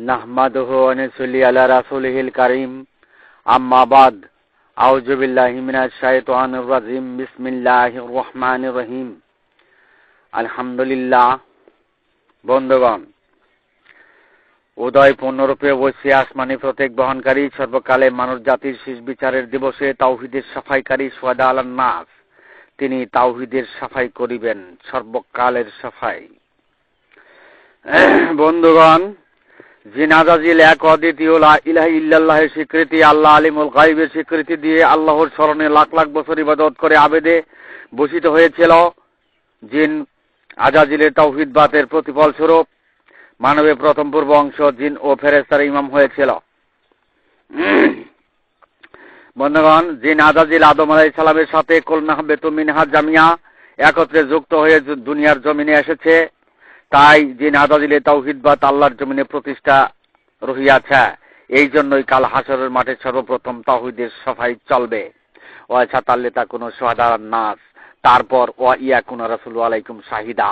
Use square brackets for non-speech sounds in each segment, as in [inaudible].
নাহমাদুহু ওয়া নুসাল্লি আলা রাসূলিহিল কারীম। আম্মা বাদ। আউযু বিল্লাহি মিনাশ শাইতানির রাজিম। বিসমিল্লাহির রহমানির রহিম। আলহামদুলিল্লাহ। বন্ধুগণ, উদয় পূর্ণরূপে বসে আসমানি প্রত্যেক বহনকারী সর্বকালে মানব জাতির শেষ বিচারের দিবসে তাওহিদের সাফাইকারী সোয়াদা আলান নাস। তিনি তাওহিদের সাফাই করিবেন, সর্বকালের সাফাই। বন্ধুগণ জিনাজাজিল এক অদ্বিতীয় ইলাহি ইল্লাল্লাহের স্বীকৃতি, আল্লাহ আলিমুল গাইবের স্বীকৃতি দিয়ে আল্লাহর স্মরণে লাখ লাখ বছর ইবাদত করে আবেদে ভূষিত হয়েছিল। জিন আজাজিলের তৌহিদবাতের প্রতিফল স্বরূপ মানবের প্রথম পূর্ব অংশ জিন ও ফেরেস্তার ইমাম হয়েছিল। বন্ধুগণ, জিন আজাজিল আদম আলাই সালামের সাথে কলনাহ বেতু মিনহা জামিয়া একত্রে যুক্ত হয়ে দুনিয়ার জমিনে এসেছে। তাই যে জিন আজাজিলে তৌহিদবাদ আল্লাহর জমিনে প্রতিষ্ঠা রহিয়াছে, এই জন্যই কাল হাসরের মাঠে সর্বপ্রথম তাহিদের সফাই চলবে। ও তাহলে তা কোনো সাধারণ নাচ তারপর ও ইয়া কুন রাসুল আলাইকুম শাহিদা।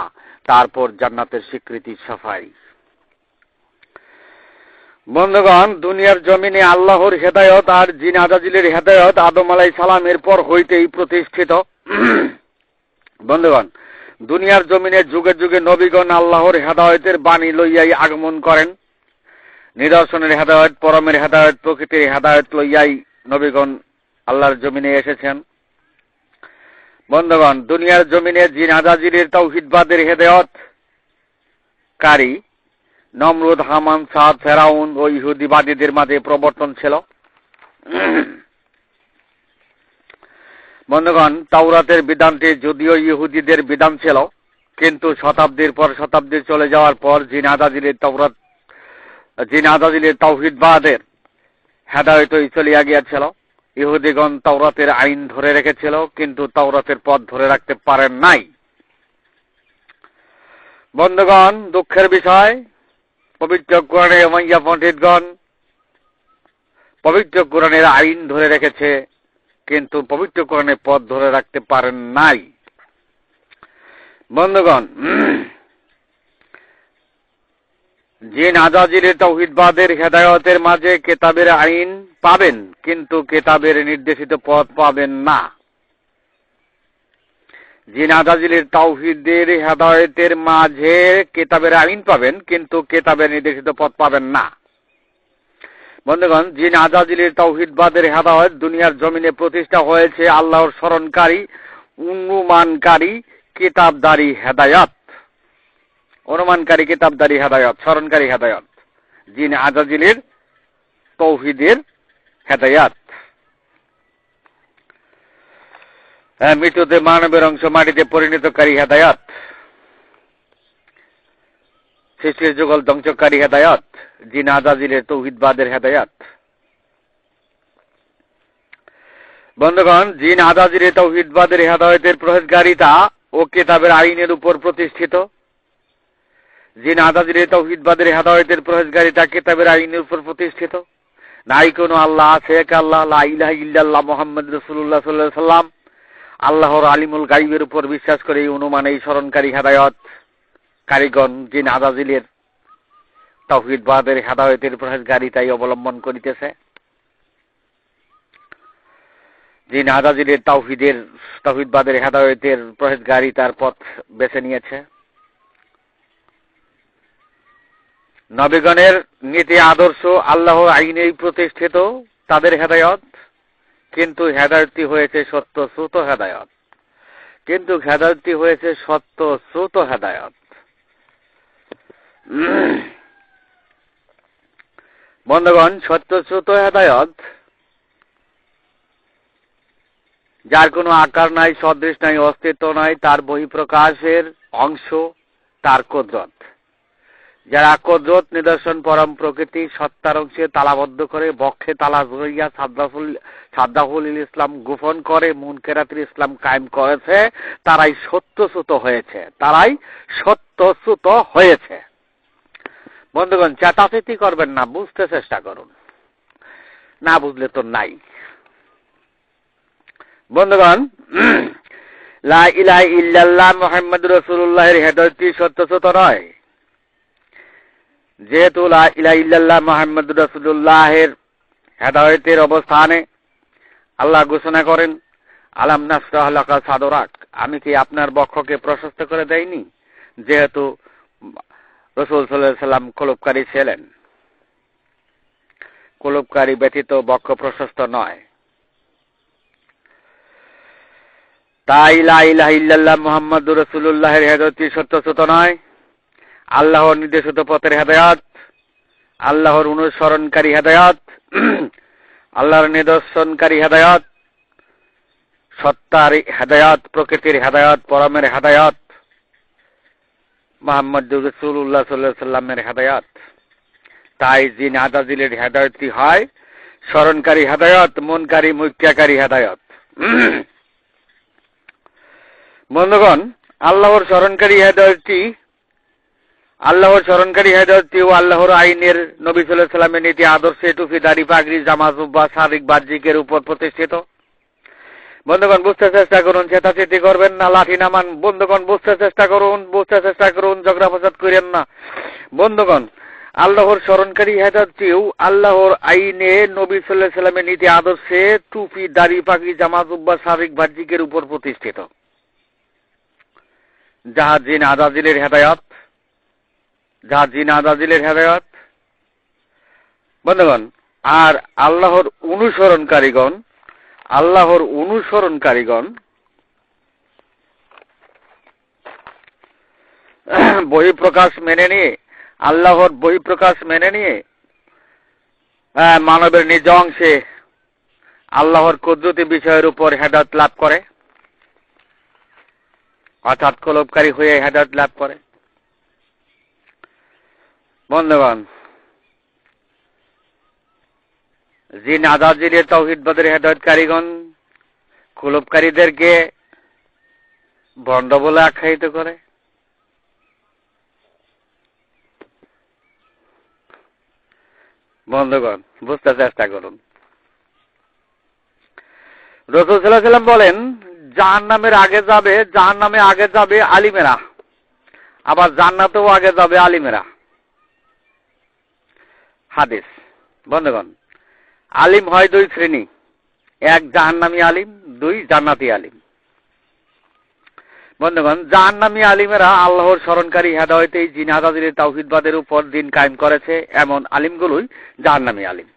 তারপর জান্নাতের স্বীকৃতি সফাই বন্ধুগণ, দুনিয়ার জমিনে আল্লাহর হেদায়ত আর জিন আজাজিলের হেদায়ত আদম আলাই সালামের পর হইতেই প্রতিষ্ঠিত। বন্ধুগণ দুনিয়ার জমিনে যুগে যুগে নবীগণ আল্লাহর হেদায়তের বাণী লইয়াই আগমন করেন। নিদর্শনের হেদায়ত, পরমের হেদায়ত, প্রকৃতির হেদায়ত লইয়াই নবীগণ আল্লাহর জমিনে এসেছেন। বন্ধুগণ, দুনিয়ার জমিনে জিন আজাজিরের তৌহিদবাদের হেদায়ত কারী নমরুদ, হামান, সাদ, ফেরাউন ও ইহুদিবাদীদের মাঝে প্রবর্তন ছিল। বন্ধুগণ, তাওরাতের বিধানটি যদিও ইহুদিদের বিধান ছিল, কিন্তু শতাব্দীর পর শতাব্দী চলে যাওয়ার পর জিন আদাজিলের তাওরাত, জিন আদাজিলের তৌহিদবাদের হেদায়তই চলিয়া গিয়াছিল। ইহুদিগণ তাওরাতের আইন ধরে রেখেছিল, কিন্তু তাওরাতের পথ ধরে রাখতে পারেন নাই। বন্ধুগণ, দুঃখের বিষয়, পবিত্র কোরআনে মাইয়া পণ্ডিতগণ পবিত্র কোরআনের আইন ধরে রেখেছে। কিন্তু পবিত্র কোরআনের পথ ধরে রাখতে পারেন নাই। বন্ধুগণ যে নাজাজিরের তৌহিদবাদের হেদায়তের মাঝে কেতাবের আইন পাবেন, কিন্তু কেতাবের নির্দেশিত পথ পাবেন না। যে আদাজিলের তাওহিদের হেদায়তের মাঝে কেতাবের আইন পাবেন, কিন্তু কেতাবের নির্দেশিত পথ পাবেন না। বন্ধুগণ জিন আজাজিলের তাওহিদবাদের হেদায়ত দুনিয়ার জমিনে প্রতিষ্ঠা হয়েছে, আল্লাহর স্মরণকারী, অনুমানকারী, কিতাবদারি হেদায়ত। অনুমানকারী, কিতাবদারি হেদায়ত, স্মরণকারী হেদায়ত। জিন আজাজিলের তৌহিদের হেদায়াত। হ্যাঁ মৃত্যুতে মানবের অংশ, মাটিতে পরিণতকারী হেদায়াত। সৃষ্টির যুগল ধ্বংসকারী হেদায়াত আজাজিলের তৌহিদবাদের হেদায়াত। বন্ধুগণ, জিন আজাজিরের তৌহিদবাদের হেদায়তের প্রহেজগারিতা ও কেতাবের আইনের উপর প্রতিষ্ঠিত। জিন আজাজিরের তৌহিদবাদের হেদায়তের প্রহেজগারিতা কেতাবের আইনের উপর প্রতিষ্ঠিত। নাই কোনো আল্লাহ এক আল্লাহ, লা ইলাহা মোহাম্মদ রসুল্লাহ সাল্লাহ সাল্লাম আল্লাহর আলিমুল গাইবের উপর বিশ্বাস করে এই অনুমান, এই স্মরণকারী হেদায়ত। কারিগণ যে নাদাজিলের নাজাজিলের তৌহিদবাদের হেদায়তের প্রহেজগারি তাই অবলম্বন করিতেছে যে নাজাজিলের তৌহিদের তৌহিদবাদের হেদায়তের প্রহেজগারি তার পথ বেছে নিয়েছে। নবীগণের নীতি, আদর্শ, আল্লাহ আইনেই প্রতিষ্ঠিত তাদের হেদায়ত, কিন্তু হেদায়তটি হয়েছে সত্য শ্রুত হেদায়ত। কিন্তু হেদায়তটি হয়েছে সত্য শ্রুত হেদায়ত। [clears throat] বন্ধুগণ সত্য শ্রুত হেদায়ত। যার কোনো আকার নাই, সদৃশ নাই, অস্তিত্ব নাই, তার বহিঃপ্রকাশের অংশ, তার কদরত। যারা কদরত, নিদর্শন, পরম প্রকৃতি, সত্তার অংশে তালাবদ্ধ করে, বক্ষে তালা জড়িয়া সাদ্দাফুল সাদ্দাফুল ইসলাম গোপন করে, মুনকেরাতির ইসলাম কায়েম করেছে, তারাই সত্যচ্যুত হয়েছে। তারাই সত্যচ্যুত হয়েছে। বন্ধুগণ চেতাচেতি করবেন না, বুঝতে চেষ্টা করুন। না বুঝলে তো নাই। বন্ধুগণ, [clears throat] লা ইলাহা ইল্লাল্লাহ মুহাম্মদ সত্যচ্যুত নয়? যেহেতু লা ইলা ইল্লাল্লাহ মোহাম্মদ রসুল্লাহের হেদায়তের অবস্থানে আল্লাহ ঘোষণা করেন, আলাম নাসরাহলাকা সাদরাক। আমি কি আপনার বক্ষকে প্রশস্ত করে দেয়নি যেহেতু রসুল সাল্লাম কলবকারী ছিলেন। কলবকারী ব্যতীত বক্ষ প্রশস্ত নয়। তাই লা ইলাহা ইল্লাল্লাহ মুহাম্মাদুর রাসূলুল্লাহের হেদায়েতটি সত্যচ্যুত নয়? আল্লাহর নির্দেশিত পথের হেদায়াত, আল্লাহর অনুসরণকারী হেদায়াত, [clears throat] আল্লাহর নিদর্শনকারী হেদায়াত, সত্তার হেদায়াত, প্রকৃতির হেদায়াত, পরমের হেদায়াত মোহাম্মদ রসুল্লাহ সাল্লাহ সাল্লামের হেদায়াত। তাই জিন আদাজিলের হেদায়তটি হয়, স্মরণকারী হেদায়ত, মনকারী মুখ্যাকারী হেদায়ত। [clears throat] বন্ধুগণ, আল্লাহর স্মরণকারী হেদায়তটি, আল্লাহর স্মরণকারী হেদায়তটি ও আল্লাহর আইনের নবী সাল্লাহ সাল্লামের নীতি, আদর্শে টুফি দাড়ি, পাগড়ি, জামা, জুব্বা বাহ্যিকের উপর প্রতিষ্ঠিত। বন্ধুগণ, বুঝতে চেষ্টা করুন, চেতাচেতি করবেন না, লাঠি নামান। বন্ধুগণ, বুঝতে চেষ্টা করুন, বুঝতে চেষ্টা করুন, ঝগড়া ফসাদ করেন না। বন্ধুগণ, আল্লাহর স্মরণকারী হেদায়তটিও আল্লাহর আইনে নবী সাল্লাহ সাল্লামের নীতি আদর্শে টুপি, দাড়ি, পাগড়ি, জামা, জুব্বা শারীরিক বাহ্যিকের উপর প্রতিষ্ঠিত। জাহাজিন আদাজিলের হেদায়ত। যাহা জিন আদাজিলের হেদায়ত। বন্ধুগণ, আর আল্লাহর অনুসরণকারীগণ আল্লাহর অনুসরণকারীগণ বহিঃপ্রকাশ মেনে নিয়ে, আল্লাহর বহিঃপ্রকাশ মেনে নিয়ে মানবের নিজ অংশে আল্লাহর কুদরতি বিষয়ের উপর হেদায়ত লাভ করে, অর্থাৎ কলবকারী হয়ে হেদায়ত লাভ করে। বন্ধুগণ জিন আজাজিলের তৌহিদবাদের হেদায়তকারীগণ কুলবকারীদেরকে ভণ্ড বলে আখ্যায়িত করে। বন্ধুগণ, বুঝতে চেষ্টা করুন। রসুল সাল্লাহ সাল্লাম বলেন জাহান নামের আগে যাবে জাহান নামে আগে যাবে আলিমেরা। আবার জান্নাতেও আগে যাবে আলিমেরা। হাদিস। বন্ধুগণ আলিম হয় দুই শ্রেণি। এক জাহান্নামী আলিম, দুই জান্নাতি আলিম। বন্ধুগণ, জাহান্নামী আলিমেরা আল্লাহর স্মরণকারী হেদায়তে জিনাদাদের তাওহিদবাদের উপর দিন কায়েম করেছে এমন আলিমগুলোই জাহান্নামী আলিম।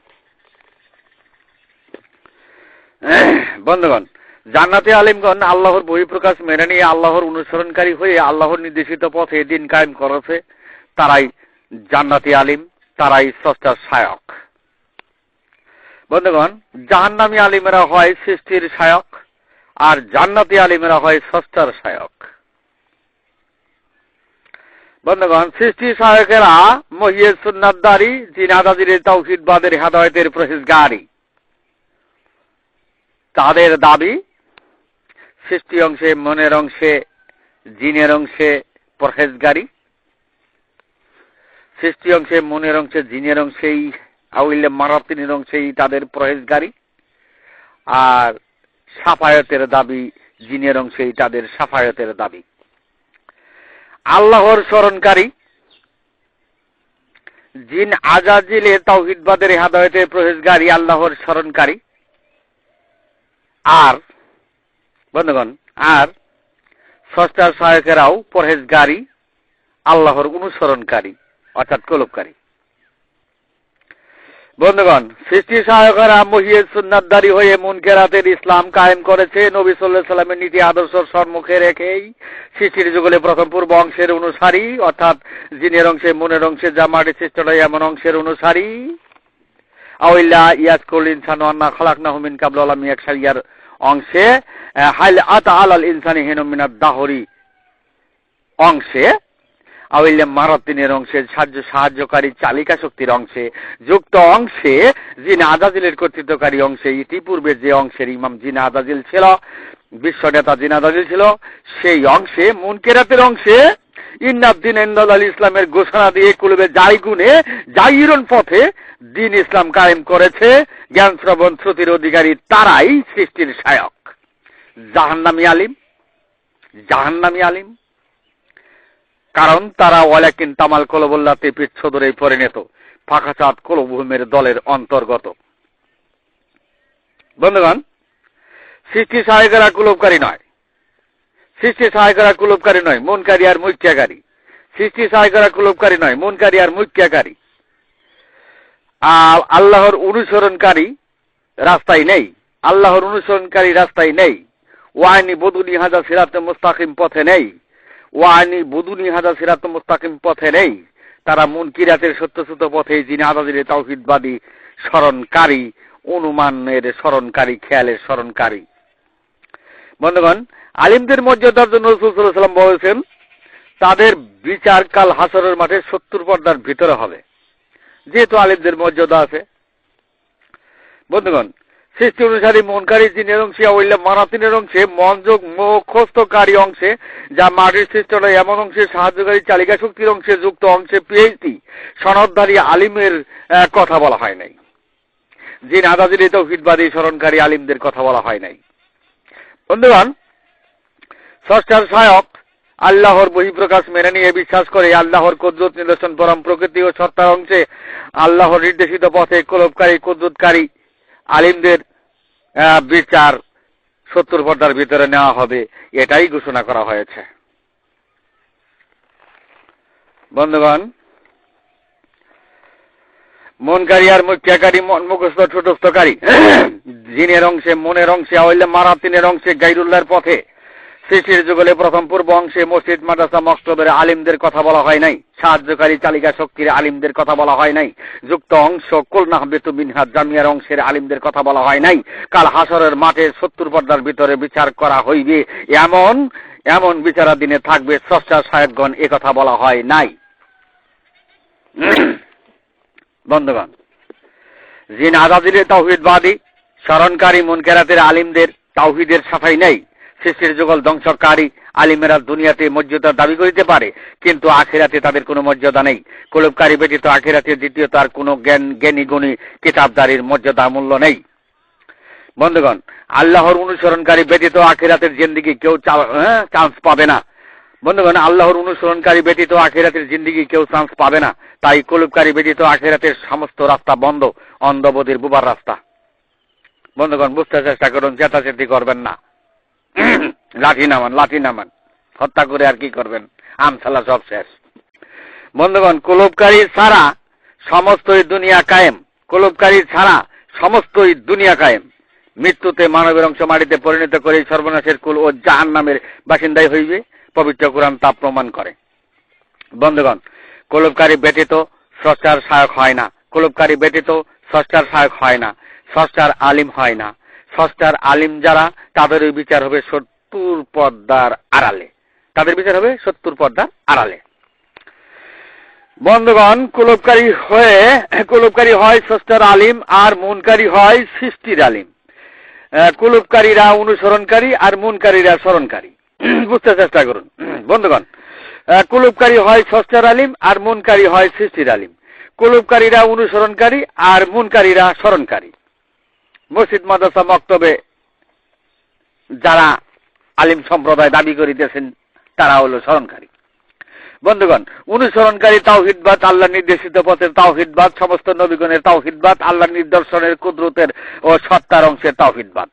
বন্ধুগণ, জান্নাতি আলিমগণ আল্লাহর বহিঃপ্রকাশ মেনে নিয়ে আল্লাহর অনুসরণকারী হয়ে আল্লাহর নির্দেশিত পথে দিন কায়েম করেছে। তারাই জান্নাতি আলিম, তারাই স্রষ্টার সায়ক বন্ধুগণ, জাহান্নামী আলিমেরা হয় সৃষ্টির সায়ক আর জান্নাতি আলিমেরা হয় স্রষ্টার সায়ক বন্ধুগণ, সৃষ্টি সহায়কেরা মহিয়ে সুন্নাতদারি জিনাদাজির তৌহিদবাদের হেদায়তের প্রহেজগারি। তাদের দাবি, সৃষ্টি অংশে, মনের অংশে, জিনের অংশে পরহেজগারি। সৃষ্টি অংশে, মনের অংশে, জিনের অংশেই আউইলে মারাতিনের অংশেই তাদের প্রহেজগারি। আর সাফায়তের দাবি জিনের অংশেই তাদের সাফায়তের দাবি। আল্লাহর স্মরণকারী, জিন আজাজিলে তাওহিদবাদের হাদায়তের প্রহেজগারি আল্লাহর স্মরণকারী। আর, বন্ধুগণ, আর ষষ্ঠার সহায়কেরাও পরহেজগারি, আল্লাহর অনুসরণকারী, অর্থাৎ কলবকারী বন্ধুগণ, সৃষ্টি সহায়করা মহিয়ে সুন্নাতদারি হয়ে মুনকেরাতের ইসলাম কায়েম করেছে নবী সাল্লাহ সাল্লামের নীতি আদর্শ সম্মুখে রেখেই। সৃষ্টির যুগলে প্রথম পূর্ব অংশের অনুসারী, অর্থাৎ জিনের অংশে, মনের অংশে যা মাটি সৃষ্টটা এমন অংশের অনুসারী। আউল্লা ইয়াজ কুল ইনসান আন্না খালাকনা হুমিন কাবল আলাম এক সারিয়ার অংশে হাইল আতা আলাল ইনসানি হেনু মিনাদ দাহরি। অংশে আউল্লে মারাতিনের অংশে সাহায্য সাহায্যকারী চালিকা শক্তির অংশে যুক্ত অংশে জিনা আদাজিলের কর্তৃত্বকারী অংশে ইতিপূর্বে যে অংশের ইমাম জিনা আদাজিল ছিল, বিশ্ব নেতা জিনা আদাজিল ছিল, সেই অংশে মুনকেরাতের অংশে ইন্নাদ্দিন এন্দাল আলী ইসলামের ঘোষণা দিয়ে কুলবে যাই গুণে জাইরন পথে দিন ইসলাম কায়েম করেছে জ্ঞান শ্রবণ শ্রুতির অধিকারী তারাই সৃষ্টির সায়ক জাহান্নামী আলিম জাহান্নামী আলিম। কারণ তারা ওয়ালাকিন তামাল কলবল্লাতে পিচ্ছদরে পরিণত। ফাঁকাচাঁদ কলভূমের দলের অন্তর্গত। বন্ধুগণ, সৃষ্টি সহায়িকারা কুলবকারী নয়। সৃষ্টি সহায়িকারা কুলবকারী নয়, মনকারী আর মুখ্যাকারী সৃষ্টি সহায়িকারা কুলবকারী নয়, মনকারী আর মুখ্যাকারী আর আল্লাহর অনুসরণকারী রাস্তায় নেই। আল্লাহর অনুসরণকারী রাস্তায় নেই। ওয়াইনি বদুনি হাজা সিরাত মুস্তাকিম পথে নেই। ওয়াইনি বদুনি হাজা সিরাত মুস্তাকিম পথে নেই। তারা মন কিরাতের সত্যসূত পথে যিনি আদাদির তাওহিদবাদী স্মরণকারী, অনুমানের স্মরণকারী, খেয়ালের স্মরণকারী। বন্ধুগণ, আলিমদের মর্যাদার জন্য রসুল সাল্লাম বলেছেন, তাদের বিচার কাল হাসরের মাঠে সত্তর পর্দার ভিতরে হবে। যেহেতু আলিমদের মর্যাদা আছে। বন্ধুগণ সৃষ্টি অনুসারী মনকারী জিনের অংশে ওইলে মারাতিনের অংশে মনযোগ মুখস্থকারী অংশে, যা মাটির সৃষ্ট এমন অংশে সাহায্যকারী চালিকা শক্তির অংশে যুক্ত অংশে পিএইচডি সনদধারী আলিমের কথা বলা হয় নাই। জিন আদাজির তৌহিদবাদী স্মরণকারী আলিমদের কথা বলা হয় নাই। বন্ধুগণ ষষ্ঠার সহায়ক, আল্লাহর বহিঃপ্রকাশ মেনে নিয়ে বিশ্বাস করে আল্লাহর কুদরত নিদর্শন পরম প্রকৃতি ও সত্তার অংশে আল্লাহর নির্দেশিত পথে কলবকারী কুদরতকারী আলিমদের বিচার সত্তর পর্দার ভিতরে নেওয়া হবে, এটাই ঘোষণা করা হয়েছে। বন্ধুগণ, মনকারী আর মুখ্যাকারী মুখস্থ ছোটস্থকারী [clears throat] জিনের অংশে, মনের অংশে মারাতিনের অংশে, গাইরুল্লাহর পথে সৃষ্টির যুগলে প্রথম পূর্ব অংশে মসজিদ, মাদ্রাসা, মক্তবের আলিমদের কথা বলা হয় নাই। সাহায্যকারী চালিকা শক্তির আলিমদের কথা বলা হয় নাই। যুক্ত অংশ কুলনাহ বেতু মিনহাজ জামিয়ার অংশের আলিমদের কথা বলা হয় নাই। কাল হাসরের মাঠে সত্তর পর্দার ভিতরে বিচার করা হইবে। এমন এমন বিচারাধীনে থাকবে স্রষ্টা সাহেবগণ কথা বলা হয় নাই। [clears throat] বন্ধুগণ জিন আজাদির তাওহিদবাদী স্মরণকারী মুনকেরাতের আলিমদের তাওহিদের সাফাই নেই। সৃষ্টির যুগল ধ্বংসকারী আলিমেরা দুনিয়াতে মর্যাদা দাবি করিতে পারে, কিন্তু আখেরাতে তাদের কোনো মর্যাদা নেই। কলবকারী ব্যতীত আখেরাতে দ্বিতীয় তার কোনো জ্ঞান, জ্ঞানী গুণী কিতাবদারির মর্যাদা মূল্য নেই। বন্ধুগণ, আল্লাহর অনুসরণকারী ব্যতীত আখেরাতের জিন্দিগি কেউ চান্স পাবে না। বন্ধুগণ, আল্লাহর অনুসরণকারী ব্যতীত আখেরাতের জিন্দিগি কেউ চান্স পাবে না। তাই কলুপকারী ব্যতীত আখেরাতের সমস্ত রাস্তা বন্ধ অন্ধবদের বুবার রাস্তা। বন্ধুগণ, বুঝতে চেষ্টা করুন, চেতাচেতি করবেন না। [clears throat] লাঠি নামান লাঠি নামান। হত্যা করে আর কি করবেন? আমসালা সব শেষ। বন্ধুগণ কলবকারী ছাড়া সমস্তই দুনিয়া কায়েম। কলবকারী ছাড়া সমস্তই দুনিয়া কায়েম। মৃত্যুতে মানবের অংশ মাটিতে পরিণত করে সর্বনাশের কুল ও জাহান নামের বাসিন্দাই হইবে, পবিত্র কোরআন তা প্রমাণ করে। বন্ধুগণ কলবকারী ব্যতীত স্রষ্টার সহায়ক হয় না। কলবকারী ব্যতীত স্রষ্টার সহায়ক হয় না। স্রষ্টার আলিম হয় না। স্রষ্টার আলিম যারা তাদেরই বিচার হবে সত্তর পর্দার আড়ালে। তাদের বিচার হবে সত্তর পর্দার আড়ালে। বন্ধুগণ কুলবকারী হয়ে কুলবকারী হয় স্রষ্টার আলিম আর মুনকারী হয় সৃষ্টির আলিম। আহ, কুলবকারীরা অনুসরণকারী আর মুনকারীরা স্মরণকারী। [clears throat] বুঝতে চেষ্টা করুন। [clears throat] বন্ধুগণ কুলুপকারী হয় স্রষ্টার আলিম আর মুনকারী হয় সৃষ্টির আলিম। কুলুপকারীরা অনুসরণকারী আর মুনকারীরা স্মরণকারী। মসজিদ, মাদ্রাসা, মক্তবে যারা আলিম সম্প্রদায় দাবি করিতেছেন, তারা হলো স্মরণকারী। বন্ধুগণ, অনুসরণকারী তাওহিদবাদ আল্লাহ নির্দেশিত পথের তাওহিদবাদ সমস্ত নবীগণের তাওহিদবাদ আল্লাহ নিদর্শনের কুদরতের ও সত্তার অংশের তাওহিদবাদ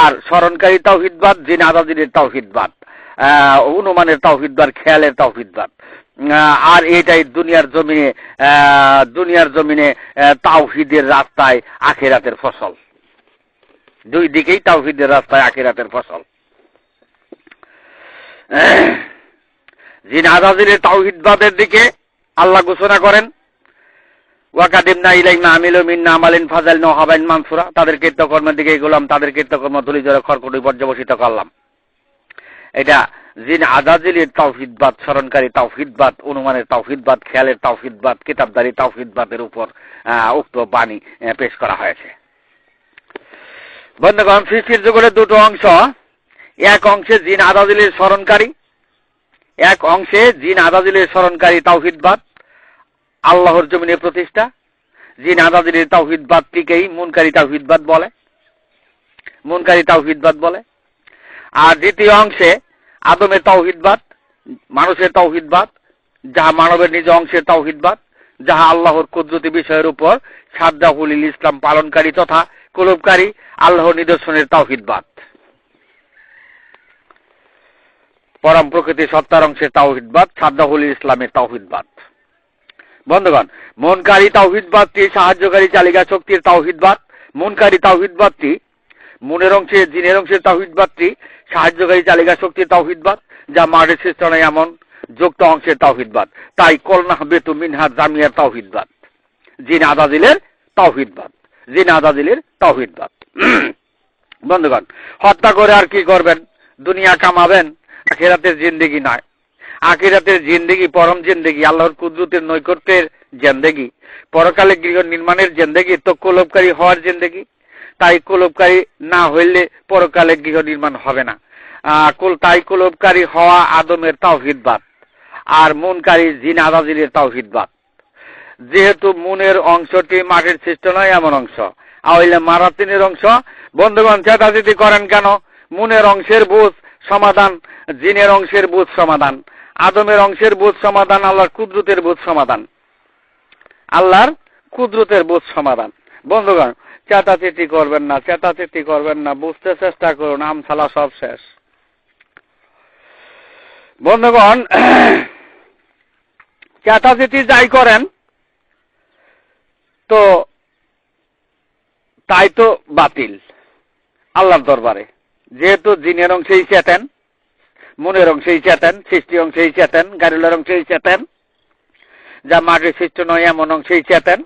আর স্মরণকারী তাওহিদবাদ যিনি আদাদিনের তাওহিদবাদ অনুমানের তাওহিদবাদ খেয়ালের তাওহিদবাদ আর এটাই দুনিয়ার জমিনে দুনিয়ার জমিনে তাওহিদের রাস্তায় আখেরাতের ফসল। দুই দিকেই তাওহিদের রাস্তায় আখেরাতের ফসল। যিনি আজাদিনের তাওহিদবাদের দিকে আল্লাহ ঘোষণা করেন, ওয়াকাদিমনা আমালিন ফাজাল মানসুরা। তাদের কীর্তকর্মের দিকে তাদের কীর্তকর্ম পর্যবসিত করলাম। এটা আজাজিলের তাওহিদবাদ, স্মরণকারী অনুমানের খেয়ালের তাওহিদবাদ, কিতাবদারি তাওহিদবাদের উপর উক্ত বাণী পেশ করা হয়েছে। বন্ধুগণ, সৃষ্টির যুগলের দুটো অংশ। এক অংশে জিন আদাদিলের স্মরণকারী, এক অংশে জিন আদাদিলের স্মরণকারী তাওহিদবাদ, আল্লাহর জমিনে প্রতিষ্ঠা। জিন আদাদিলের তাওহিদবাদটিকেই মুনকারী তাওহিদবাদ বলে, মুনকারী তাওহিদবাদ বলে। আর দ্বিতীয় অংশে আদমের তাওহিদবাদ, মানুষের তাওহিদবাদ, যাহা মানবের নিজ অংশের তাওহিদবাদ, যাহা আল্লাহর কুদরতি বিষয়ের উপর সাদ্দাহুল ইসলাম পালনকারী তথা কুলবকারী আল্লাহর নিদর্শনের তাওহিদবাদ পরম প্রকৃতি সত্তার অংশের তাওহিদবাদ সাদ্দাহুল ইসলামের তাওহিদবাদ বন্ধুগণ, মনকারী তাওহিদবাদটি সাহায্যকারী চালিকা শক্তির তাওহিদবাদ মনকারী তাওহিদবাদটি মনের অংশে, জিনের অংশের তাওহিদবাদটি সাহায্যকারী চালিকা শক্তির তাওহিদবাদ যা মারের সৃষ্টনে এমন যুক্ত অংশের তাওহিদবাদ তাই কলনা বেতু মিনহা জামিয়ার তাওহিদবাদ জিন আদাদিলের তাওহিদবাদ জিন আদাদিলের তাওহিদবাদ [clears throat] বন্ধুগণ, হত্যা করে আর কি করবেন? দুনিয়া কামাবেন? আখেরাতের জিন্দেগি নয়। আখিরাতের জিন্দেগি, পরম জিন্দেগি, আল্লাহর কুদরতের নৈকট্যের জেন্দেগি। পরকালে গৃহ নির্মাণের জেন্দেগি, তো কোলবকারী হওয়ার জিন্দেগি। তাই কোলবকারী না হইলে পরকালে গৃহ নির্মাণ হবে না। তাই কোলবকারী হওয়া আদমের তাওহিদবাদ আর মুনকারী, জিন আদাজিলের তাওহিদবাদ যেহেতু মুনের অংশটি মাটির সৃষ্ট নয়, এমন অংশ। আইলে মারাতিনের অংশ। বন্ধুগণ, চেতাচিতি করেন কেন? মুনের অংশের বুঝ সমাধান, জিনের অংশের বুঝ সমাধান। আদমের অংশের বোধ সমাধান, আল্লাহর কুদরতের বোধ সমাধান। আল্লাহর কুদরতের বোধ সমাধান। বন্ধুগণ, চেতাচেতি করবেন না, চেতাচেতি করবেন না, বুঝতে চেষ্টা করুন, আমসালা সব শেষ। বন্ধুগণ, [clears throat] চেতাচেতি যাই করেন তো তাই তো বাতিল, আল্লাহর দরবারে। যেহেতু জিনের অংশেই চেতেন, মনের অংশেই চেতেন সৃষ্টি অংশেই চেতেন, গারুলার অংশেই চেতেন, যা মাটির সৃষ্ট নয়, এমন অংশেই চেতেন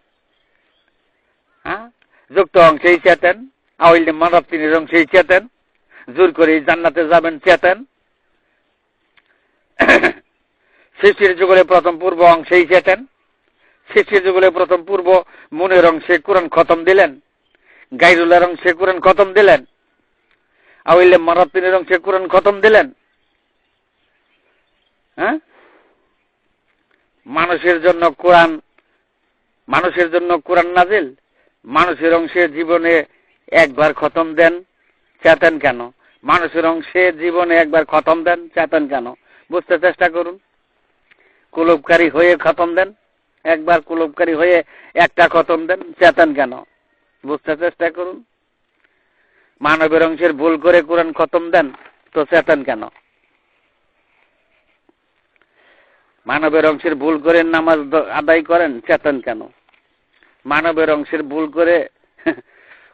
হ্যাঁ? যুক্ত অংশেই চেতেন, আউল মানবতিনের অংশেই চেতেন, জোর করে জান্নাতে যাবেন চেতেন। [coughs] সৃষ্টির যুগলে প্রথম পূর্ব অংশেই চেতেন সৃষ্টির যুগলে প্রথম পূর্ব মনের অংশে কোরআন খতম দিলেন। গাইরুলার অংশে কোরআন খতম দিলেন। আউলে মারাতিনের অংশে কোরআন খতম দিলেন। হ্যাঁ? মানুষের জন্য কোরআন, মানুষের জন্য কোরআন নাজিল, মানুষের অংশে জীবনে একবার খতম দেন, চেতেন কেন? মানুষের অংশে জীবনে একবার খতম দেন, চেতেন কেন? বুঝতে চেষ্টা করুন। কুলবকারী হয়ে খতম দেন। একবার কুলবকারী হয়ে একটা খতম দেন, চেতেন কেন? বুঝতে চেষ্টা করুন। মানবের অংশের ভুল করে কোরআন খতম দেন, তো চেতেন কেন? মানবের অংশের ভুল করে নামাজ আদায় করেন, চেতন কেন? মানবের অংশের ভুল করে [laughs]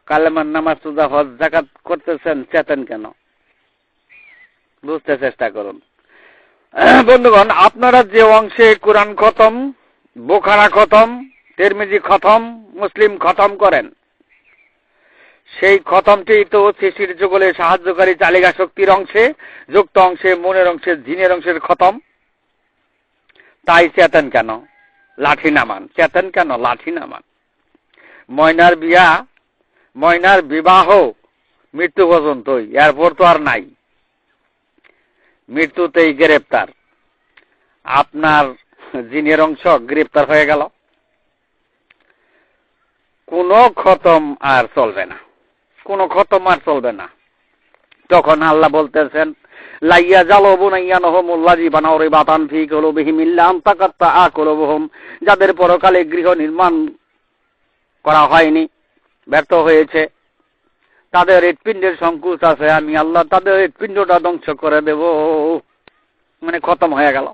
কালেমার নামাজ সুদা হজ জাকাত করতেছেন, চেতন কেন? বুঝতে চেষ্টা করুন। [clears throat] বন্ধুগণ, আপনারা যে অংশে কোরআন খতম বোখারা খতম, তেরমিজি খতম, মুসলিম খতম করেন। সেই খতমটি তো শিশির যুগলে সাহায্যকারী চালিকা শক্তির অংশে, যুক্ত অংশে, মনের অংশে, জিনের অংশের খতম। তাই চেতন কেন? লাঠি নামান। চেতন কেন? লাঠি নামান। ময়নার বিয়া, ময়নার বিবাহ, মৃত্যু পর্যন্তই। এরপর তো আর নাই। মৃত্যুতেই গ্রেপ্তার। আপনার জিনের অংশ গ্রেপ্তার হয়ে গেল। কোনো খতম আর চলবে না। কোনো খতম আর চলবে না। তখন আল্লাহ বলতেছেন, লাইয়া ফি যাদের পরকালে গৃহ নির্মাণ করা হয়নি, ব্যর্থ হয়েছে। তাদের হৃৎপিণ্ডের সংকুচ আছে, আমি আল্লাহ তাদের হৃৎপিণ্ডটা ধ্বংস করে দেব। মানে খতম হয়ে গেল।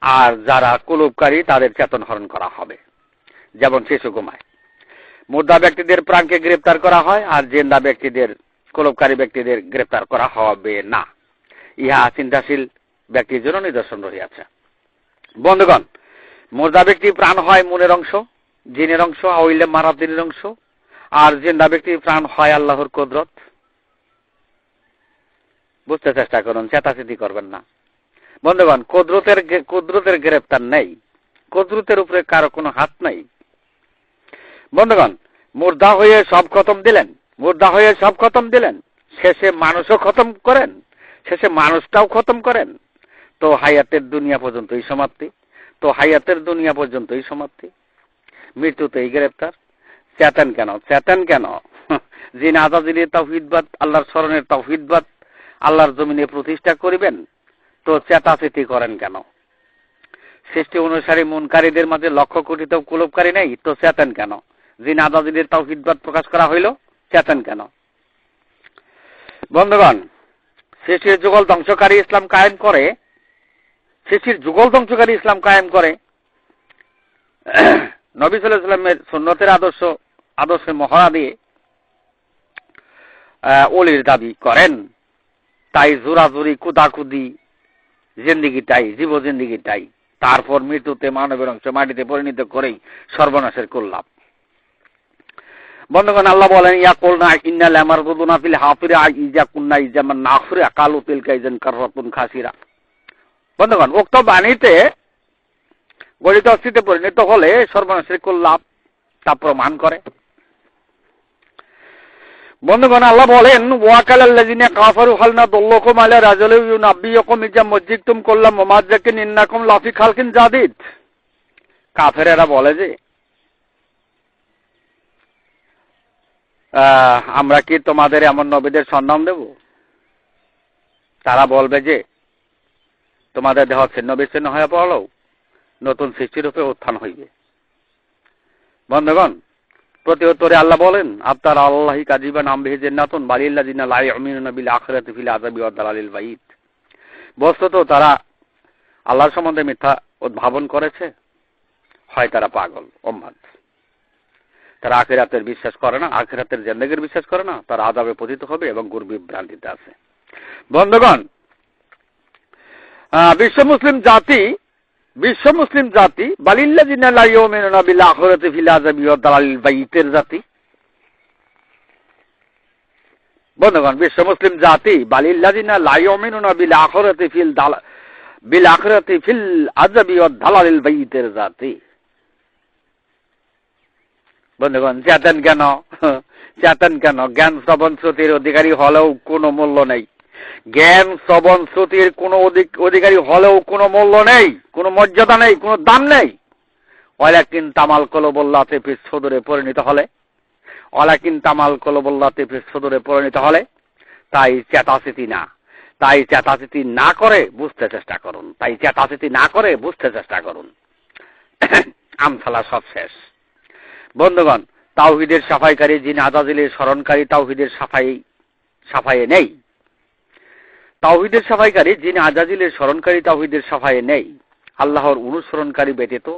আর যারা কুলুপকারী, তাদের চেতন হরণ করা হবে। যেমন শিশু ঘুমায়। মুর্দা ব্যক্তিদের প্রাণকে গ্রেপ্তার করা হয়, আর জেন্দা ব্যক্তিদের কলবকারী ব্যক্তিদের গ্রেপ্তার করা হবে না। ইহা চিন্তাশীল ব্যক্তির জন্য নিদর্শন রহিয়াছে। বন্ধুগণ, মুর্দা ব্যক্তি প্রাণ হয় মনের অংশ, জিনের অংশ আউইলে মারাদিনের অংশ, আর জেন্দা ব্যক্তির প্রাণ হয় আল্লাহর কদরত। বুঝতে চেষ্টা করুন, চেতাচেতি করবেন না। বন্ধুগণ, কুদরতের কুদরতের গ্রেপ্তার নেই। কুদরতের উপরে কারও কোনো হাত নাই। বন্ধুগণ, মুর্দা হয়ে সব খতম দিলেন। মুর্দা হয়ে সব খতম দিলেন। শেষে মানুষও খতম করেন। শেষে মানুষটাও খতম করেন। তো হায়াতের দুনিয়া পর্যন্তই সমাপ্তি। তো হায়াতের দুনিয়া পর্যন্তই সমাপ্তি। মৃত্যুতেই গ্রেপ্তার। চেতেন কেন? চেতেন কেন? [laughs] যিনি আজাদিনের তাওহিদবাদ আল্লাহর স্মরণের তাওহিদবাদ আল্লাহর জমিনে প্রতিষ্ঠা করিবেন। তো চেতাচেতি করেন কেন? সৃষ্টি অনুসারী মনকারীদের মাঝে লক্ষ কোটি তো কুলবকারী নেই, তো চেতেন কেন? যিনি তাও তাওহিদবাদ প্রকাশ করা হইল, চেতেন কেন? বন্ধুগণ, সৃষ্টির যুগল ধ্বংসকারী ইসলাম কায়েম করে, সৃষ্টির যুগল ধ্বংসকারী ইসলাম কায়েম করে, [clears throat] নবী সাল্লাহ সাল্লামের সুন্নতের আদর্শ আদর্শের মহড়া দিয়ে অলির দাবি করেন। তাই জোরাজুরি, কুদাকুদি জিন্দিগিটাই জীব জিন্দিগিটাই তারপর মৃত্যুতে মানবের অংশ মাটিতে পরিণত করেই সর্বনাশের করলাম বন্ধুগণ, আল্লাহ বলেন, ইয়া কোলনা ইন্না লামার গুদুনা ফিল হাফিরা, ইজা কুন্না ইজামান নাফিরা কালু তিলকা ইজান কাররাতুন খাসিরা। বন্ধুগণ, উক্ত বাণীতে গণিত অস্থিতে পরিণত হলে সর্বনাশের কল্যাণ তা প্রমাণ করে। বন্ধুগণ, আল্লাহ বলেন ওয়াকাল আল্লাযিনা কাফারু হালনা দল্লকুম আলা রাজুলি ইউনাব্বিয়ুকুম ইজা মসজিদতুম করলাম মামাজ্জাকিন ইন্নাকুম লাফি খালকিন জাদিদ। কাফেরেরা বলে যে আমরা কি তোমাদের এমন নবীদের সন্ধান দেব? তারা বলবে যে, তোমাদের দেহ ছিন্ন বিচ্ছিন্ন হয়ে পড়লেও নতুন সৃষ্টিরূপে উত্থান হইবে। বন্ধুগণ প্রতি আল্লাহ বলেন আপনার আল্লাহি কাজিবা নাম ভেজে নাতন বালিল্লা জিনা লাই অমিন নবিল আখরাতে ফিল আজাবি দালালিল বাইত। বস্তুত তারা আল্লাহর সম্বন্ধে মিথ্যা উদ্ভাবন করেছে, হয় তারা পাগল ওম্মাদ তারা আখেরাতের বিশ্বাস করে না, আখেরাতের জেন্দেগের বিশ্বাস করে না, তারা আদাবে পতিত হবে এবং গুর বিভ্রান্তিতে আছে। বন্ধুগণ বিশ্ব মুসলিম জাতি বিশ্ব মুসলিম জাতি বাইতের জাতি। বন্ধুগণ, বিশ্ব মুসলিম জাতি, বালিল্লা বালিল্লাদিনা লাইমিনুনা বিল আখরাতে ফিল বিল আখরাতে ফিল আজাবি দালালিল বাইতের জাতি। বন্ধুগণ, চেতন কেন? [laughs] চেতন কেন? জ্ঞান শ্রবণ শ্রুতির অধিকারী হলেও কোনো মূল্য নেই। জ্ঞান, শ্রবণ, শ্রুতির কোনো অধিকারী হলেও কোনো মূল্য নেই, কোনো মর্যাদা নেই, কোনো দাম নেই। অলাকিন তামাল কলবল্লাতে সদরে পরিণত হলে অলাকিন তামাল কলবল্লাতে সদরে পরিণত হলে, তাই চেতাস্মৃতি না। তাই চেতাস্মৃতি না করে বুঝতে চেষ্টা করুন। তাই চেতাস্মৃতি না করে বুঝতে চেষ্টা করুন। [coughs] আমসালা সব শেষ। বন্ধুগণ, তাওহিদের সাফাইকারী যিনি আজাজিলের স্মরণকারী, তাওহিদের সাফাই, সাফাইয়ে নেই। তাওহিদের সাফাইকারী যিনি আজাজিলের স্মরণকারী তাওহিদের সাফাইয়ে নেই, আল্লাহর অনুসরণকারী ব্যতীত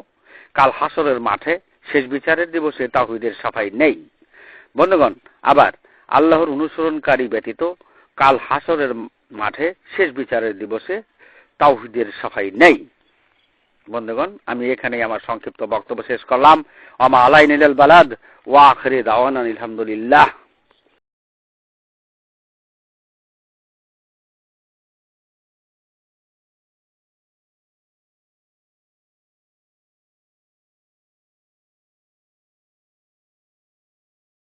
কাল হাসরের মাঠে শেষ বিচারের দিবসে তাওহিদের সাফাই নেই। বন্ধুগণ, আবার আল্লাহর অনুসরণকারী ব্যতীত কাল হাসরের মাঠে শেষ বিচারের দিবসে তাওহিদের সাফাই নেই। বন্ধুগণ, আমি এখানেই আমার সংক্ষিপ্ত বক্তব্য শেষ করলাম। আমা আলাই নিলাল বালাদ, ওয়া আখরে দাওয়ান আলহামদুলিল্লাহ।